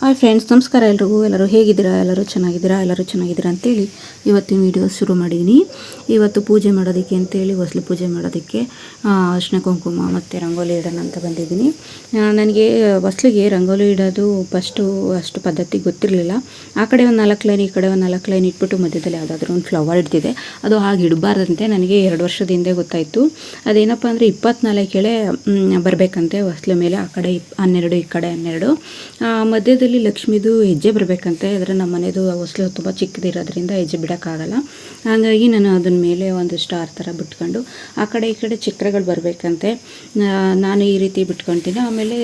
Hi friends ನಮಸ್ಕಾರ ಎಲ್ರಿಗೂ. ಎಲ್ಲರೂ ಹೇಗಿದ್ದೀರಾ? ಎಲ್ಲರೂ ಚೆನ್ನಾಗಿದ್ದೀರಾ? ಎಲ್ಲರೂ ಚೆನ್ನಾಗಿದ್ದೀರಾ ಅಂತೇಳಿ ಇವತ್ತಿನ ವಿಡಿಯೋ ಶುರು ಮಾಡಿದ್ದೀನಿ ಇವತ್ತು ಪೂಜೆ ಮಾಡೋದಕ್ಕೆ ಅಂತೇಳಿ ಹೊಸಲು ಪೂಜೆ ಮಾಡೋದಕ್ಕೆ ಅರ್ಶಿನ ಕುಂಕುಮ ಮತ್ತು ರಂಗೋಲಿ ಇಡೋಣ ಅಂತ ಬಂದಿದ್ದೀನಿ. ನನಗೆ ಹೊಸ್ಲಿಗೆ ರಂಗೋಲಿ ಇಡೋದು ಫಸ್ಟು ಅಷ್ಟು ಪದ್ಧತಿ ಗೊತ್ತಿರಲಿಲ್ಲ. ಆ ಕಡೆ ಒಂದು ನಾಲ್ಕು ಲೈನ್ ಈ ಕಡೆ ಒಂದು ನಾಲ್ಕು ಲೈನ್ ಇಟ್ಬಿಟ್ಟು ಮಧ್ಯದಲ್ಲಿ ಯಾವುದಾದ್ರೂ ಒಂದು ಫ್ಲವರ್ ಇಡ್ತಿದೆ ಅದು ಹಾಗೆ ಇಡಬಾರ್ದಂತೆ ನನಗೆ ಎರಡು ವರ್ಷದ ಹಿಂದೆ ಗೊತ್ತಾಯಿತು. ಅದೇನಪ್ಪ ಅಂದರೆ ಇಪ್ಪತ್ನಾಲ್ಕು ಎಳೆ ಬರಬೇಕಂತೆ ಹೊಸ್ಲ ಮೇಲೆ ಆ ಕಡೆ ಇಪ್ ಹನ್ನೆರಡು ಈ ಕಡೆ ಹನ್ನೆರಡು. ಆ, ಮಧ್ಯದಲ್ಲಿ ಲಕ್ಷ್ಮೀದು ಹೆಜ್ಜೆ ಬರಬೇಕಂತೆ ಆದರೆ ನಮ್ಮ ಮನೆಯದು ಹೊಸ್ಲು ತುಂಬ ಚಿಕ್ಕದಿರೋದ್ರಿಂದ ಹೆಜ್ಜೆ ಬಿಡೋಕ್ಕಾಗಲ್ಲ. ಹಾಗಾಗಿ ನಾನು ಅದನ್ನ ಮೇಲೆ ಒಂದು ಸ್ಟಾರ್ ಥರ ಬಿಟ್ಕೊಂಡು ಆ ಕಡೆ ಈ ಕಡೆ ಚಿತ್ರಗಳು ಬರಬೇಕಂತೆ. ನಾನು ಈ ರೀತಿ ಬಿಟ್ಕೊತೀನಿ. ಆಮೇಲೆ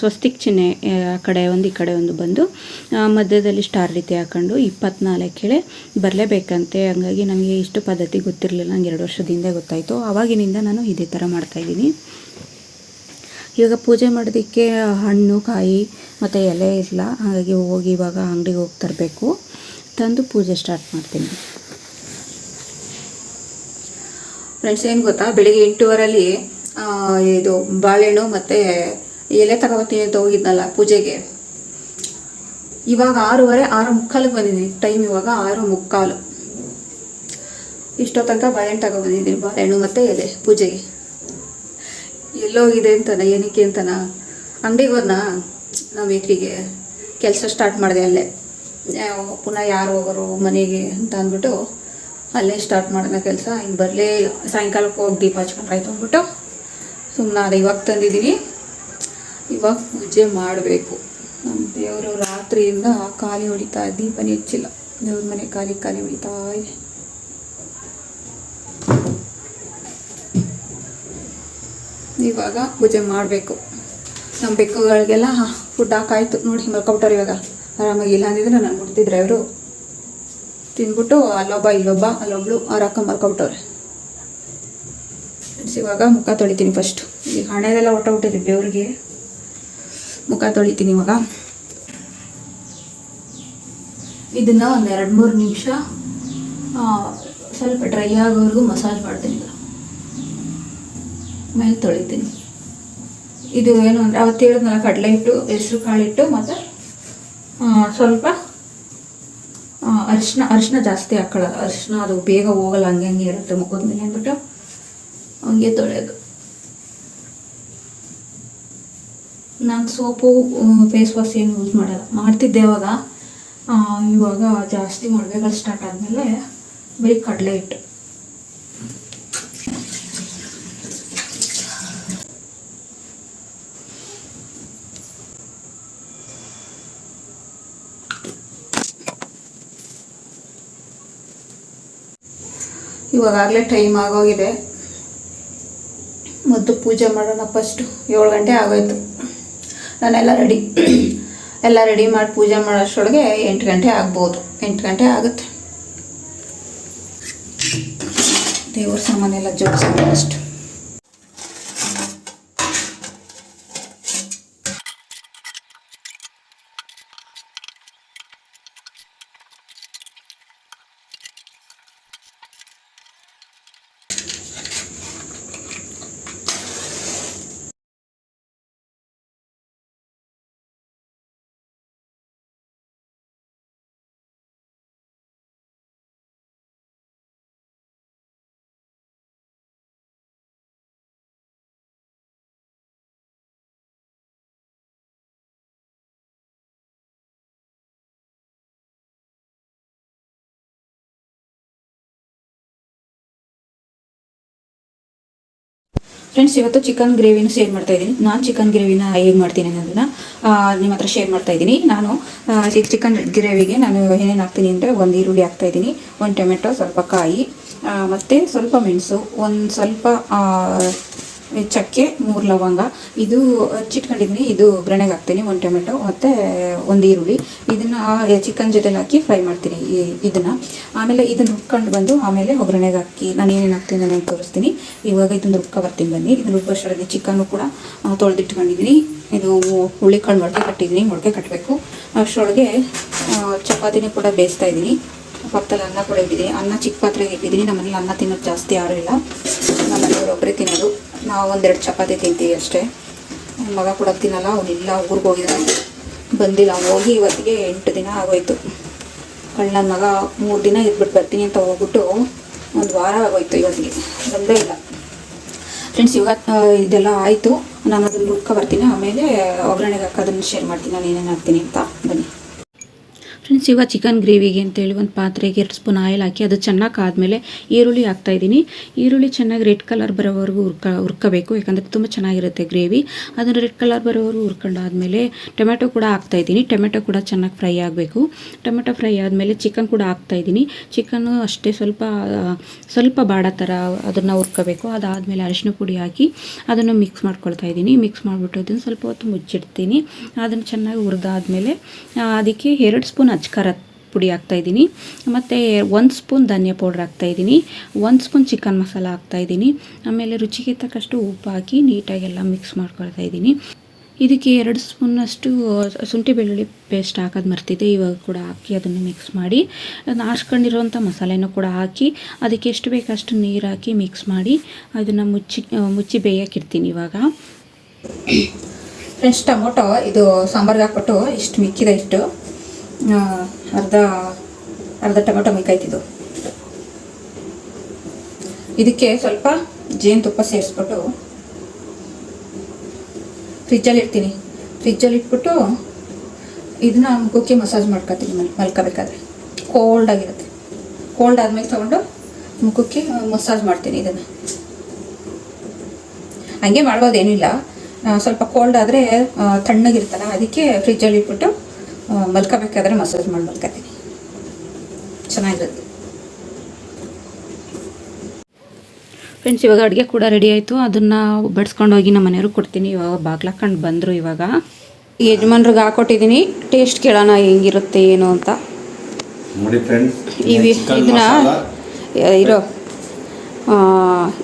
ಸ್ವಸ್ತಿಕ್ ಚಿಹ್ನೆ ಆ, ಕಡೆ ಒಂದು ಈ ಕಡೆ ಒಂದು ಬಂದು ಮಧ್ಯದಲ್ಲಿ ಸ್ಟಾರ್ ರೀತಿ ಹಾಕೊಂಡು ಇಪ್ಪತ್ನಾಲ್ಕು ಕೆಳೆ ಬರಲೇಬೇಕಂತೆ. ಹಾಗಾಗಿ ನನಗೆ ಇಷ್ಟು ಪದ್ಧತಿ ಗೊತ್ತಿರಲಿಲ್ಲ. ನಂಗೆ ಎರಡು ವರ್ಷದಿಂದ ಗೊತ್ತಾಯಿತು. ಆವಾಗಿನಿಂದ ನಾನು ಇದೇ ಥರ ಮಾಡ್ತಾಯಿದ್ದೀನಿ ಇವಾಗ ಪೂಜೆ ಮಾಡೋದಕ್ಕೆ ಹಣ್ಣು, ಕಾಯಿ ಮತ್ತು ಎಲೆ ಇಲ್ಲ. ಹಾಗಾಗಿ ಹೋಗಿ ಇವಾಗ ಅಂಗಡಿಗೆ ಹೋಗಿ ತರಬೇಕು. ತಂದು ಪೂಜೆ ಸ್ಟಾರ್ಟ್ ಮಾಡ್ತೀನಿ. ಫ್ರೆಂಡ್ಸ್ ಏನು ಗೊತ್ತಾ? ಬೆಳಿಗ್ಗೆ ಎಂಟೂವರಲ್ಲಿ ಇದು ಬಾಳೆಹಣ್ಣು ಮತ್ತು ಎಲೆ ತಗೋತೀನಿ ಅಂತ ಹೋಗಿದ್ನಲ್ಲ ಪೂಜೆಗೆ. ಇವಾಗ ಆರೂವರೆ, ಆರು ಮುಕ್ಕಾಲಿಗೆ ಬಂದಿದ್ದೀನಿ. ಟೈಮ್ ಇವಾಗ ಆರು ಮುಕ್ಕಾಲು. ಇಷ್ಟೋ ಬಾಳೆಹಣ್ಣು ತಗೊಬಂದಿದ್ದೀನಿ, ಬಾಳೆಹಣ್ಣು ಮತ್ತು ಎಲೆ ಪೂಜೆಗೆ. ಎಲ್ಲೋಗಿದೆ ಅಂತಾನೆ, ಏನಕ್ಕೆ ಅಂತಾನ? ಅಂಗಡಿಗೆ ಹೋದ್ನಾ ನಾವು ಬೇಕ್ರಿಗೆ ಕೆಲಸ ಸ್ಟಾರ್ಟ್ ಮಾಡಿದೆ ಅಲ್ಲೇ. ಪುನಃ ಯಾರು ಹೋಗೋರು ಮನೆಗೆ ಅಂತ ಅಂದ್ಬಿಟ್ಟು ಅಲ್ಲೇ ಸ್ಟಾರ್ಟ್ ಮಾಡಿದ ಕೆಲಸ. ಹಿಂಗೆ ಬರಲೇ ಸಾಯಂಕಾಲಕ್ಕೆ ಹೋಗಿ ದೀಪ ಹಚ್ಕೊಂಡ್ರಾಯ್ತು ಅಂದ್ಬಿಟ್ಟು ಸುಮ್ಮನೆ ಅದು ಇವಾಗ ತಂದಿದ್ದೀನಿ. ಇವಾಗ ಪೂಜೆ ಮಾಡಬೇಕು. ನಮ್ಮ ದೇವರು ರಾತ್ರಿಯಿಂದ ಖಾಲಿ ಹೊಡಿತಾ, ದೀಪನೇ ಹೆಚ್ಚಿಲ್ಲ. ದೇವ್ರ ಮನೆ ಖಾಲಿ ಖಾಲಿ ಹೊಡಿತಾ ಇದೆ. ಇವಾಗ ಪೂಜೆ ಮಾಡಬೇಕು. ನಮ್ಮ ಬೆಕ್ಕುಗಳಿಗೆಲ್ಲ ಫುಡ್ ಹಾಕಾಯ್ತು. ನೋಡಿ ಮಲ್ಕೊಬಿಟ್ಟವ್ರು ಇವಾಗ. ಆರಾಮಾಗಿ ಇಲ್ಲ ಅಂದಿದ್ರೆ ನಾನು ಬಿಡ್ತಿದ್ರೆ ಅವರು ತಿಂದ್ಬಿಟ್ಟು ಅಲ್ಲೊಬ್ಬ, ಇಲ್ಲೊಬ್ಬ, ಅಲ್ಲೊಬ್ಳು ಆರಾಕ ಮಲ್ಕೊಬಿಟ್ಟವ್ರೆ. ಇವಾಗ ಮುಖ ತೊಳಿತೀನಿ ಫಸ್ಟ್ ಈ ಹಣೆಲೆಲ್ಲ ಹೊಟ್ಟೋಗ್ಬಿಟ್ಟಿದೆ ಬೆವ್ರಿಗೆ ಮುಖ ತೊಳಿತೀನಿ ಇವಾಗ. ಇದನ್ನು ಒಂದು ಎರಡು ಮೂರು ನಿಮಿಷ ಸ್ವಲ್ಪ ಡ್ರೈ ಆಗೋವರೆಗೂ ಮಸಾಜ್ ಮಾಡ್ತೀನಿ. ಮೇಲೆ ತೊಳಿತೀನಿ. ಇದು ಏನು ಅಂದರೆ ಅವತ್ತು ಹೇಳಿದ್ನಲ್ಲ, ಕಡಲೆ ಹಿಟ್ಟು, ಹೆಸರು ಕಾಳಿಟ್ಟು ಮತ್ತು ಸ್ವಲ್ಪ ಅರಿಶಿನ ಅರಿಶಿನ ಜಾಸ್ತಿ ಹಾಕೊಳ್ಳೋದು ಅರಿಶಿನ ಅದು ಬೇಗ ಹೋಗಲ್ಲ, ಹಂಗೆ ಹಂಗೆ ಇರುತ್ತೆ ಮುಖದ ಮೇಲೆ ಅಂದ್ಬಿಟ್ಟು ಹಂಗೆ ತೊಳೆಯೋದು. ನಾನು ಸೋಪು ಫೇಸ್ ವಾಶ್ ಏನು ಯೂಸ್ ಮಾಡಲ್ಲ. ಮಾಡ್ತಿದ್ದೆ ಅವಾಗ ಇವಾಗ ಜಾಸ್ತಿ ಮೊಳವೆಗಳು ಸ್ಟಾರ್ಟ್ ಆದಮೇಲೆ ಬರೀ ಕಡಲೆ ಹಿಟ್ಟು. ಇವಾಗಲೇ ಟೈಮ್ ಆಗೋಗಿದೆ. ಮೊದಲು ಪೂಜೆ ಮಾಡೋಣ ಫಸ್ಟು ಏಳು ಗಂಟೆ ಆಗೋಯ್ತು. ನಾನೆಲ್ಲ ರೆಡಿ ಎಲ್ಲ ರೆಡಿ ಮಾಡಿ ಪೂಜೆ ಮಾಡೋಷ್ಟೊಳಗೆ ಎಂಟು ಗಂಟೆ ಆಗ್ಬೋದು. ಎಂಟು ಗಂಟೆ ಆಗುತ್ತೆ. ದೇವ್ರ ಸಾಮಾನೆಲ್ಲ ಜೋಡಿಸೋಣ ಫಸ್ಟ್ ಫ್ರೆಂಡ್ಸ್ ಇವತ್ತು ಚಿಕನ್ ಗ್ರೇವಿನ ಶೇರ್ ಮಾಡ್ತಾ ಇದ್ದೀನಿ. ನಾನು ಚಿಕನ್ ಗ್ರೇವಿನ ಹೇಗೆ ಮಾಡ್ತೀನಿ ಅನ್ನೋದನ್ನ ನಿಮ್ಮ ಹತ್ರ ಶೇರ್ ಮಾಡ್ತಾ ಇದ್ದೀನಿ. ನಾನು ಚಿಕನ್ ಗ್ರೇವಿಗೆ ನಾನು ಏನೇನು ಹಾಕ್ತೀನಿ ಅಂದರೆ ಒಂದು ಈರುಳ್ಳಿ ಹಾಕ್ತಾ ಇದ್ದೀನಿ, ಒಂದು ಟೊಮೆಟೊ, ಸ್ವಲ್ಪ ಕಾಯಿ ಮತ್ತು ಸ್ವಲ್ಪ ಮೆಣಸು, ಒಂದು ಸ್ವಲ್ಪ ಚಕ್ಕೆ, ಮೂರು ಲವಂಗ. ಇದು ಹಚ್ಚಿಟ್ಕೊಂಡಿದ್ದೀನಿ ಇದು ಒಗ್ಗರಣೆಗೆ ಹಾಕ್ತೀನಿ, ಒಂದು ಟೊಮೆಟೊ, ಮತ್ತು ಒಂದು ಈರುಳ್ಳಿ. ಇದನ್ನು ಚಿಕನ್ ಜೊತೆಲಿ ಹಾಕಿ ಫ್ರೈ ಮಾಡ್ತೀನಿ ಇದನ್ನು. ಆಮೇಲೆ ಇದನ್ನು ರುಬ್ಕೊಂಡು ಬಂದು, ಆಮೇಲೆ ಒಗ್ಗರಣೆಗೆ ಹಾಕಿ, ನಾನು ಏನೇನು ಹಾಕ್ತೀನಿ ನಾನು ತೋರಿಸ್ತೀನಿ. ಇವಾಗ ಇದನ್ನು ರುಬ್ಕೊ ಬರ್ತೀನಿ ಬನ್ನಿ. ಇದನ್ನು ರುಬ್ಬೋಷ್ಟರಲ್ಲಿ ಚಿಕನ್ನು ಕೂಡ ತೊಳೆದಿಟ್ಕೊಂಡಿದ್ದೀನಿ. ಇದು ಹುಳಿಕಾಳು ಮೊಳಕೆ ಕಟ್ಟಿದ್ದೀನಿ, ಮೊಳಕೆ ಕಟ್ಟಬೇಕು ಅಷ್ಟರೊಳಗೆ ಚಪಾತಿನೇ ಕೂಡ ಬೇಯಿಸ್ತಾ ಇದ್ದೀನಿ. ಪಕ್ಕದಲ್ಲಿ ಅನ್ನ ಕೂಡ ಇಟ್ಟಿದ್ದೀನಿ. ಅನ್ನ ಚಿಕ್ಕ ಪಾತ್ರೆಗೆ ಇಟ್ಟಿದ್ದೀನಿ. ನಮ್ಮನೇಲಿ ಅನ್ನ ತಿನ್ನೋದು ಜಾಸ್ತಿ ಯಾರೂ ಇಲ್ಲ. ನಮ್ಮಲ್ಲಿ ಒಬ್ಬರೇ ತಿನ್ನೋದು. ನಾವು ಒಂದೆರಡು ಚಪಾತಿ ತಿಂತೀವಿ ಅಷ್ಟೇ. ನನ್ನ ಮಗ ಕೂಡ ತಿನ್ನಲ್ಲ ಅವನಿಲ್ಲ ಊರಿಗೆ ಹೋಗಿದ್ದಾನೆ. ಬಂದಿಲ್ಲ ಹೋಗಿ ಇವತ್ತಿಗೆ ಎಂಟು ದಿನ ಆಗೋಯ್ತು. ನನ್ನ ಮಗ ಮೂರು ದಿನ ಇದ್ಬಿಟ್ಟು ಬರ್ತೀನಿ ಅಂತ ಹೋಗ್ಬಿಟ್ಟು ಒಂದು ವಾರ ಆಗೋಯ್ತು ಇವತ್ತಿಗೆ. ಬಂದೇ ಇಲ್ಲ. ಫ್ರೆಂಡ್ಸ್ ಇವಾಗ ಇದೆಲ್ಲ ಆಯಿತು. ನಾನು ಅದನ್ನು ಹುಡ್ಕೊ ಬರ್ತೀನಿ. ಆಮೇಲೆ ಒಗ್ಗರಣೆಗೆ ಹಾಕೋದನ್ನು ಶೇರ್ ಮಾಡ್ತೀನಿ. ನಾನು ಏನೇನು ಹಾಕ್ತೀನಿ ಅಂತ. ಬನ್ನಿ. ಫ್ರೆಂಡ್ಸ್ ಇವಾಗ ಚಿಕನ್ ಗ್ರೇವಿಗೆ ಅಂತೇಳಿ ಒಂದು ಪಾತ್ರೆಗೆ ಎರಡು ಸ್ಪೂನ್ ಆಯಿಲ್ ಹಾಕಿ ಅದು ಚೆನ್ನಾಗಿ ಆದಮೇಲೆ ಈರುಳ್ಳಿ ಹಾಕ್ತಾಯಿದ್ದೀನಿ ಈರುಳ್ಳಿ ಚೆನ್ನಾಗಿ ರೆಡ್ ಕಲರ್ ಬರೋವರೆಗೂ ಹುರ್ಕ, ಹುರ್ಕೋಬೇಕು, ಯಾಕಂದರೆ ತುಂಬ ಚೆನ್ನಾಗಿರುತ್ತೆ ಗ್ರೇವಿ. ಅದನ್ನು ರೆಡ್ ಕಲರ್ ಬರೋವರೆಗೂ ಹುರ್ಕೊಂಡಾದ್ಮೇಲೆ ಟೊಮೆಟೊ ಕೂಡ ಹಾಕ್ತಾಯಿದ್ದೀನಿ ಟೊಮೆಟೊ ಕೂಡ ಚೆನ್ನಾಗಿ ಫ್ರೈ ಆಗಬೇಕು. ಟೊಮೆಟೊ ಫ್ರೈ ಆದಮೇಲೆ ಚಿಕನ್ ಕೂಡ ಹಾಕ್ತಾಯಿದ್ದೀನಿ ಚಿಕನ್ನು ಅಷ್ಟೇ ಸ್ವಲ್ಪ ಸ್ವಲ್ಪ ಬಾಡ ಥರ ಅದನ್ನು ಹುರ್ಕೋಬೇಕು. ಅದಾದಮೇಲೆ ಅರಿಶಿನ ಪುಡಿ ಹಾಕಿ ಅದನ್ನು ಮಿಕ್ಸ್ ಮಾಡ್ಕೊಳ್ತಾ ಇದ್ದೀನಿ. ಮಿಕ್ಸ್ ಮಾಡಿಬಿಟ್ಟು ಅದನ್ನು ಸ್ವಲ್ಪ ಹೊತ್ತು ಮುಚ್ಚಿಡ್ತೀನಿ. ಅದನ್ನು ಚೆನ್ನಾಗಿ ಹುರಿದಾದ್ಮೇಲೆ, ಅದಕ್ಕೆ ಎರಡು ಸ್ಪೂನ್ ಅಚ್ಕಾರ ಪುಡಿ ಹಾಕ್ತಾಯಿದ್ದೀನಿ ಮತ್ತು ಒಂದು ಸ್ಪೂನ್ ಧನಿಯಾ ಪೌಡ್ರ್ ಹಾಕ್ತಾಯಿದ್ದೀನಿ ಒಂದು ಸ್ಪೂನ್ ಚಿಕನ್ ಮಸಾಲ ಹಾಕ್ತಾಯಿದ್ದೀನಿ ಆಮೇಲೆ ರುಚಿಗೆ ತಕ್ಕಷ್ಟು ಉಪ್ಪು ಹಾಕಿ ನೀಟಾಗೆಲ್ಲ ಮಿಕ್ಸ್ ಮಾಡ್ಕೊಳ್ತಾ ಇದ್ದೀನಿ. ಇದಕ್ಕೆ ಎರಡು ಸ್ಪೂನಷ್ಟು ಶುಂಠಿ ಬೆಳ್ಳುಳ್ಳಿ ಪೇಸ್ಟ್ ಹಾಕೋದು ಮರ್ತಿದ್ದೆ. ಇವಾಗ ಕೂಡ ಹಾಕಿ ಅದನ್ನು ಮಿಕ್ಸ್ ಮಾಡಿ ಅದನ್ನ ಹಾಸ್ಕೊಂಡಿರೋಂಥ ಮಸಾಲೆನೂ ಕೂಡ ಹಾಕಿ, ಅದಕ್ಕೆ ಎಷ್ಟು ಬೇಕಷ್ಟು ನೀರು ಹಾಕಿ ಮಿಕ್ಸ್ ಮಾಡಿ, ಅದನ್ನು ಮುಚ್ಚಿ ಮುಚ್ಚಿ ಬೇಯಕ್ಕಿರ್ತೀನಿ ಇವಾಗ. ಫ್ರೆಂಡ್ಸ್ ಟೊಮೊಟೊ, ಇದು ಸಾಂಬಾರ್ಗೆ ಹಾಕ್ಬಿಟ್ಟು ಇಷ್ಟು ಮಿಕ್ಕಿದೆ ಇಷ್ಟು ಅರ್ಧ ಅರ್ಧ ಟೊಮೆಟೊ ಮಿಕ್ಕಾಯ್ತಿದ್ದು. ಇದಕ್ಕೆ ಸ್ವಲ್ಪ ಜೇನುತುಪ್ಪ ಸೇರಿಸ್ಬಿಟ್ಟು ಫ್ರಿಜ್ಜಲ್ಲಿ ಇಡ್ತೀನಿ. ಫ್ರಿಜ್ಜಲ್ಲಿ ಇಟ್ಬಿಟ್ಟು ಇದನ್ನ ಮುಖಕ್ಕೆ ಮಸಾಜ್ ಮಾಡ್ಕೊತೀನಿ, ಮಲ್, ಮಲ್ಕೋಬೇಕಾದ್ರೆ. ಕೋಲ್ಡ್ ಆಗಿರುತ್ತೆ. ಕೋಲ್ಡ್ ಆದ್ಮೇಲೆ ತೊಗೊಂಡು ಮುಖಕ್ಕೆ ಮಸಾಜ್ ಮಾಡ್ತೀನಿ ಇದನ್ನು. ಹಂಗೆ ಮಾಡ್ಬೋದೇನಿಲ್ಲ ಸ್ವಲ್ಪ ಕೋಲ್ಡ್ ಆದರೆ ತಣ್ಣಗಿರ್ತಲ್ಲ ಅದಕ್ಕೆ ಫ್ರಿಜ್ಜಲ್ಲಿ ಇಟ್ಬಿಟ್ಟು ಮಲ್ಕೋಬೇಕಾದ್ರೆ ಮಸಾಜ್ ಮಾಡಿ ಮಲ್ಕೋತೀನಿ. ಚೆನ್ನಾಗಿರುತ್ತೆ. ಫ್ರೆಂಡ್ಸ್ ಇವಾಗ ಅಡುಗೆ ಕೂಡ ರೆಡಿ ಆಯಿತು. ಅದನ್ನು ಬಡಿಸ್ಕೊಂಡು ಹೋಗಿ ನಮ್ಮ ಮನೆಯವ್ರಿಗೆ ಕೊಡ್ತೀನಿ. ಇವಾಗ ಬಾಗ್ಲಾಕೊಂಡು ಬಂದರು ಇವಾಗ. ಯಜಮಾನ್ರಿಗೆ ಹಾಕೊಟ್ಟಿದ್ದೀನಿ ಟೇಸ್ಟ್ ಕೇಳೋಣ ಹೆಂಗಿರುತ್ತೆ ಏನು ಅಂತ. ನೋಡಿ ಫ್ರೆಂಡ್ಸ್ ಈ ವಿ- ಇದನ್ನ ಇರೋ ಆ,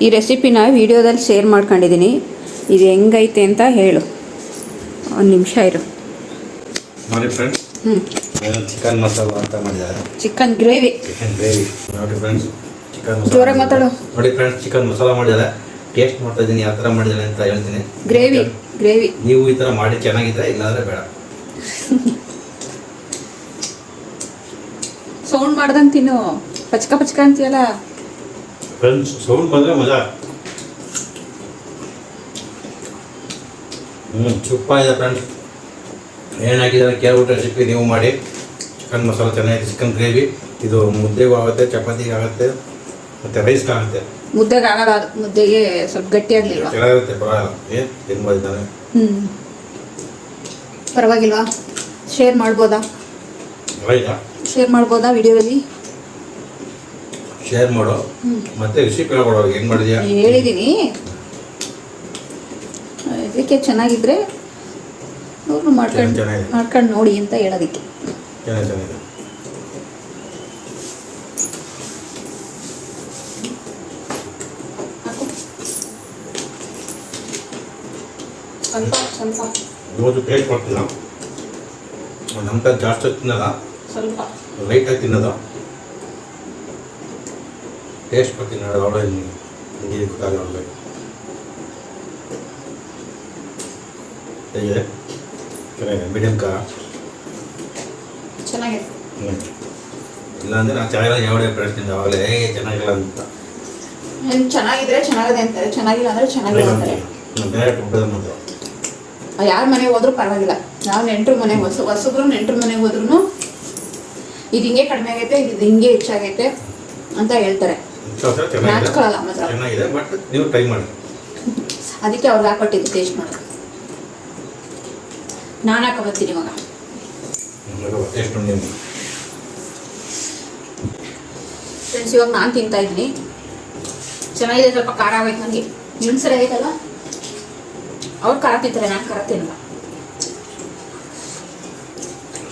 ಈ ರೆಸಿಪಿನ ವಿಡಿಯೋದಲ್ಲಿ ಶೇರ್ ಮಾಡ್ಕೊಂಡಿದ್ದೀನಿ ಇದು ಹೆಂಗೈತೆ ಅಂತ ಹೇಳು. ಒಂದು ನಿಮಿಷ ಇರು. ನೋಡಿ ಫ್ರೆಂಡ್ಸ್ ಚಿಕನ್ ಮಸಾಲ ಅಂತ ಮಾಡಿದ್ದಾರೆ. ಚಿಕನ್ ಗ್ರೇವಿ ಚಿಕನ್ ಗ್ರೇವಿ ನೋಡಿ ಫ್ರೆಂಡ್ಸ್ ಚಿಕನ್ ಜೋರಾಗಿ ಮಾತಾಡು. ನೋಡಿ ಫ್ರೆಂಡ್ಸ್ ಚಿಕನ್ ಮಸಾಲ ಮಾಡಿದ್ದಾರೆ. ಟೇಸ್ಟ್ ಮಾಡ್ತಾ ಇದ್ದೀನಿ ಯಾವ ಥರ ಮಾಡಿದ್ದಾರೆ ಅಂತ ಹೇಳ್ತೀನಿ. ಗ್ರೇವಿ ಗ್ರೇವಿ ನೀವು ಈ ಥರ ಮಾಡಿ ಚೆನ್ನಾಗಿದ್ರೆ ಇಲ್ಲಾಂದ್ರೆ ಬೇಡ. ಸೌಂಡ್ ಮಾಡ್ದಂಗೆ ತಿನ್ನು. ಪಚ್ಕ ಪಚ್ಕ ಅಂತೀಯಲ್ಲ. ಫ್ರೆಂಡ್ಸ್ ಸೌಂಡ್ ಬಂದರೆ ಮಜಾ. ಹ್ಞೂ ಚುಪ್ಪ ಇದೆ ಫ್ರೆಂಡ್ಸ್ ಏನಾಗಿದ್ದಾರೆ ಕೇಳ್ಬಿಟ್ಟು ರೆಸಿಪಿ ನೀವು ಮಾಡಿ. ಚಿಕನ್ ಮಸಾಲೆ ಚೆನ್ನಾಗಿದೆ ಚಿಕನ್ ಗ್ರೇವಿ ಇದು ಮುದ್ದೆಗೂ ಆಗುತ್ತೆ ಚಪಾತಿಗೆ ಆಗುತ್ತೆ ಮತ್ತು ರೈಸ್ಗೆ ಆಗುತ್ತೆ. ಮುದ್ದೆಗೆ ಆಗಲ್ಲ ಮುದ್ದೆಗೆ ಸ್ವಲ್ಪ ಆಗಲಿಲ್ಲ ಚೆನ್ನಾಗಿರುತ್ತೆ ಪರವಾಗಿಲ್ಲ ಏನು? ತಿನ್ಬೋದು ಹ್ಞೂ ಪರವಾಗಿಲ್ವಾ? ಶೇರ್ ಮಾಡ್ಬೋದಾ? ರೈತಾ ಶೇರ್ ಮಾಡ್ಬೋದಾ ವಿಡಿಯೋದಲ್ಲಿ? ಶೇರ್ ಮಾಡು. ಮತ್ತೆ ರೆಸಿಪಿ ಹೇಳ್ಕೊಡೋ ಹೆಂಗೆ ಮಾಡಿದ್ಯಾ? ಹೇಳಿದ್ದೀನಿ ಇದಕ್ಕೆ ಚೆನ್ನಾಗಿದ್ರೆ ಅವ್ರು ಮಾಡ್ಕೊಂಡು ಮಾಡ್ಕೊಂಡು ನೋಡಿ ಅಂತ ಹೇಳೋದಕ್ಕೆ. ಚೆನ್ನಾಗಿ ಚೆನ್ನಾಗಿದೆ ಹಾಕು. ಸ್ವಲ್ಪ ಸ್ವಲ್ಪ. ಇವತ್ತು ಟೇಸ್ಟ್ ಮಾಡ್ತಿಲ್ಲ ಜಾಸ್ತಿ ತಿನ್ನಲ್ಲ. ಸ್ವಲ್ಪ. ಲೈಟಾಗಿ ತಿನ್ನೋದು. ಟೇಸ್ಟ್ ನೋಡಿ ಅವಳೇ ಹಿಂಗೆ ಗೊತ್ತಾಗಲ್ಲ ಹೇಗಿದೆ? ಚೆನ್ನಾಗಿದೆ ಮೀಡಿಯಮ್ ಖಾರ ಚೆನ್ನಾಗಿದೆ. ಹ್ಞೂ ಇಲ್ಲಾಂದರೆ ನಾನು ಚೆನ್ನಾಗಿಲ್ಲ ಯಾವಡೆ ಬೆಳೆಸ್ತೀನಿ ಆವಾಗಲೇ ಚೆನ್ನಾಗಿಲ್ಲ ಅಂತ. ಚೆನ್ನಾಗಿದ್ರೆ ಚೆನ್ನಾಗಿದೆ ಅಂತಾರೆ ಚೆನ್ನಾಗಿಲ್ಲ ಅಂದ್ರೆ ಚೆನ್ನಾಗಿಲ್ಲ ಅಂತಾರೆ. ಡೈರೆಕ್ಟ್ ಊಟದ ಮಾತ್ರ ಯಾರ ಮನೆಗೆ ಹೋದ್ರೂ ಪರವಾಗಿಲ್ಲ. ನಾವು ನೆಂಟ್ರ ಮನೆಗೆ ಹೊಸ ಹೊಸಬ್ರು ನೆಂಟ್ರ ಮನೆಗೆ ಹೋದ್ರೂ ಇದು ಹಿಂಗೆ ಕಡಿಮೆ ಆಗೈತೆ ಇದು ಹಿಂಗೆ ಹೆಚ್ಚಾಗೈತೆ ಅಂತ ಹೇಳ್ತಾರೆ. ನಾಚ್ಕೊಳ್ಳಲ್ಲ ಮಾತ್ರ. ಬಟ್ ನೀವು ಟ್ರೈ ಮಾಡಿ. ಅದಕ್ಕೆ ಅವ್ರಿಗೆ ಹಾಕೊಟ್ಟಿದ್ದು ಟೇಸ್ಟ್ ಮಾಡೋದು ನಾನು ಹಾಕೊಬರ್ತೀನಿ ಇವಾಗ. ಫ್ರೆಂಡ್ಸ್ ಇವಾಗ ನಾನು ತಿಂತಾ ಇದ್ದೀನಿ. ಚೆನ್ನಾಗಿದೆ ಸ್ವಲ್ಪ ಖಾರ ಆಗೋಯ್ತು ನನಗೆ ನಿಮ್ಮ ಸರಿ ಆಗೈತಲ್ಲ ಅವ್ರು ಖಾರ ತಿಂತಾರೆ ನಾನು ಖಾರ ತಿನ್ನಲ್ಲ.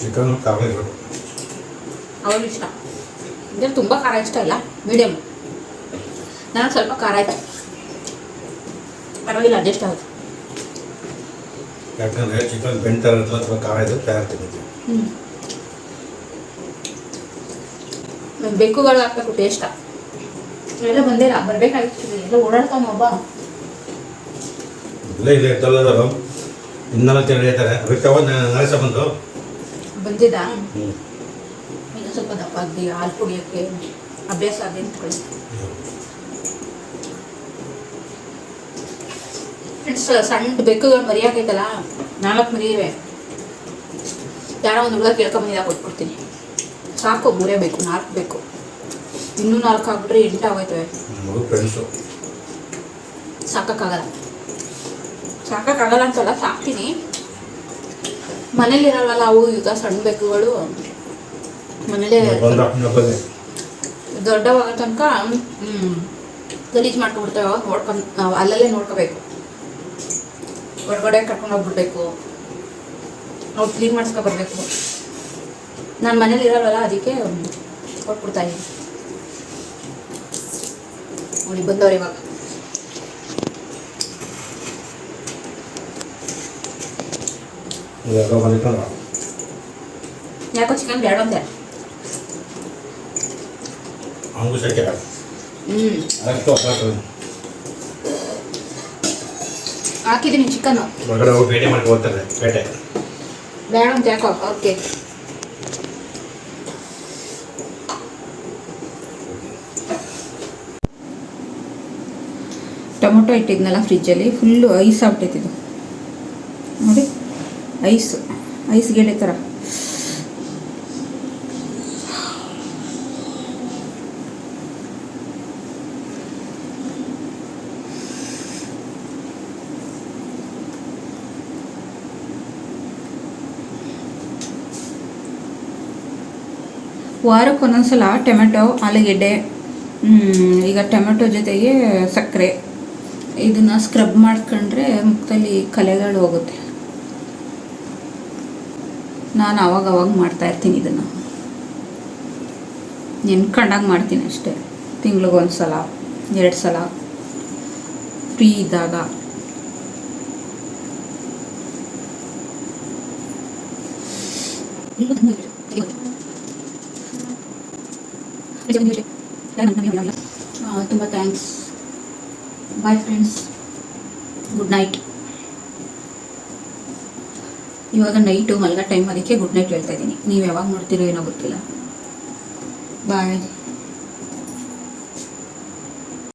ಚಿಕನ್ ಖಾರ ಇರಬೇಕು ಅವ್ರಿಗೆ ಇಷ್ಟ. ಅಂದರೆ ತುಂಬ ಖಾರ ಇಷ್ಟ ಇಲ್ಲ ಮೀಡಿಯಮ್ ನನಗೆ ಸ್ವಲ್ಪ ಖಾರ ಆಯ್ತು. ಪರವಾಗಿಲ್ಲ ಅಡ್ಜಸ್ಟ್ ಆಗುತ್ತೆ. ಯಾಕಂದ್ರೆ ಚಿಕನ್ ಬೆಂಟರ್ ಅಥವಾ ಕಾರ ಖಾರ ಇದ್ರೆ ತಯಾರು ತಿಂತೀವಿ ಬೆಕ್ಕುಗಳು ಹಾಕ್ಬೇಕು ಟೇಸ್ಟ ಎಲ್ಲ ಬಂದಿಲ್ಲ ಬರ್ಬೇಕಾಗಿತ್ತು. ಎಲ್ಲ ಓಡಾಡ್ತಾವ ಒಬ್ಬ ಇಲ್ಲ ಇಲ್ಲ ಇರ್ತಲ್ಲ ಇನ್ನೆಲ್ಲ ತಿಂಗಳು ಹೇಳ್ತಾರೆ ಅದಕ್ಕೆ ಅವಾಗ ನರಸ ಬಂದು. ಬಂದಿದ್ದ? ಸ್ವಲ್ಪ ದಪ್ಪ ಹಾಲು ಕುಡಿಯೋಕ್ಕೆ ಅಭ್ಯಾಸ ಆಗಿ ಫ್ರೆಂಡ್ಸ್ ಸಣ್ಣ ಬೆಕ್ಕುಗಳು ಮರಿಯಾಕೈತಲ್ಲ ನಾಲ್ಕು ಮರಿ ಇವೆ. ಯಾರೋ ಒಂದು ಹುಡುಗ ಕೇಳ್ಕೊಂಬಂದಿದ್ದ ಕೊಟ್ಬಿಡ್ತೀನಿ ಸಾಕು ಮೂರೇ ಬೇಕು ನಾಲ್ಕು ಬೇಕು ಇನ್ನೂ ನಾಲ್ಕು ಹಾಕ್ಬಿಟ್ರೆ ಎಂಟು ಆಗೋಯ್ತವೆ. ಸಾಕಕ್ಕಾಗಲ್ಲ. ಸಾಕೋಕ್ಕಾಗಲ್ಲ ಅಂತಲ್ಲ ಸಾಕ್ತೀನಿ. ಮನೇಲಿರಲ್ವಲ್ಲ ಅವು ಈಗ ಸಣ್ಣ ಬೆಕ್ಕುಗಳು. ಮನೇಲೇ ದೊಡ್ಡವಾಗ ತನಕ ಹ್ಮ್, ಗಲೀಜು ಮಾಡ್ಕೊಂಡ್ಬಿಡ್ತೇವೆ ಅವಾಗ ನೋಡ್ಕೊಂಡು ನಾವು ಅಲ್ಲಲ್ಲೇ ನೋಡ್ಕೋಬೇಕು. ಹೊರಗಡೆ ಕರ್ಕೊಂಡು ಹೋಗ್ಬಿಡ್ಬೇಕು. ಅವ್ರು ಕ್ಲೀನ್ ಮಾಡಿಸ್ಕೊ ಬರಬೇಕು. ನಾನು ಮನೇಲಿ ಇರೋಲ್ವಲ್ಲ ಅದಕ್ಕೆ ಕೊಟ್ಬಿಡ್ತಾ ಇದ್ದೀನಿ. ನೋಡಿ ಬಂದವ್ರು ಇವಾಗ. ಯಾಕೋ ಚಿಕನ್ ಬೇಡ ಅಂದೆ. ಸೆಕೆ ಹ್ಞೂ ಹಾಕಿದ್ದೀನಿ ಚಿಕನ್ ಹೊರಗಡೆ ಹೋಗಿ ಮಾಡ್ಕೊ ಹೋಗ್ತಾರೆ ಬೇಟೆ ಬೇಡ ಅಂತ ಯಾಕೋ? ಓಕೆ ಟೊಮೊಟೊ ಇಟ್ಟಿದ್ನಲ್ಲ ಫ್ರಿಜ್ಜಲ್ಲಿ ಫುಲ್ಲು ಐಸ್ ಆಗ್ಬಿಟ್ಟಿದ್ದು ನೋಡಿ ಐಸ್ ಐಸ್ ಗೆಳೆ ಥರ. ವಾರಕ್ಕೆ ಒಂದೊಂದ್ಸಲ ಟೊಮೆಟೊ, ಆಲೂಗೆಡ್ಡೆ ಈಗ ಟೊಮೆಟೊ ಜೊತೆಗೆ ಸಕ್ಕರೆ. ಇದನ್ನು ಸ್ಕ್ರಬ್ ಮಾಡ್ಕೊಂಡ್ರೆ ಮುಖದಲ್ಲಿ ಕಲೆಗಳು ಹೋಗುತ್ತೆ. ನಾನು ಅವಾಗ ಅವಾಗ ಮಾಡ್ತಾ ಇರ್ತೀನಿ ಇದನ್ನು. ನೆನ್ಕೊಂಡಾಗ ಮಾಡ್ತೀನಿ ಅಷ್ಟೇ. ತಿಂಗ್ಳಿಗೊಂದು ಸಲ ಎರಡು ಸಲ. ಫ್ರೀ ಇದ್ದಾಗ. ತುಂಬ thanks bye friends good night ಇವಾಗ ನೈಟು ಮಲ್ಗೋ ಟೈಮ್ ಅದಕ್ಕೆ ಗುಡ್ ನೈಟ್ ಹೇಳ್ತಾ ಇದ್ದೀನಿ. ನೀವು ಯಾವಾಗ ನೋಡ್ತೀರೋ ಏನೋ ಗೊತ್ತಿಲ್ಲ. ಬಾಯ್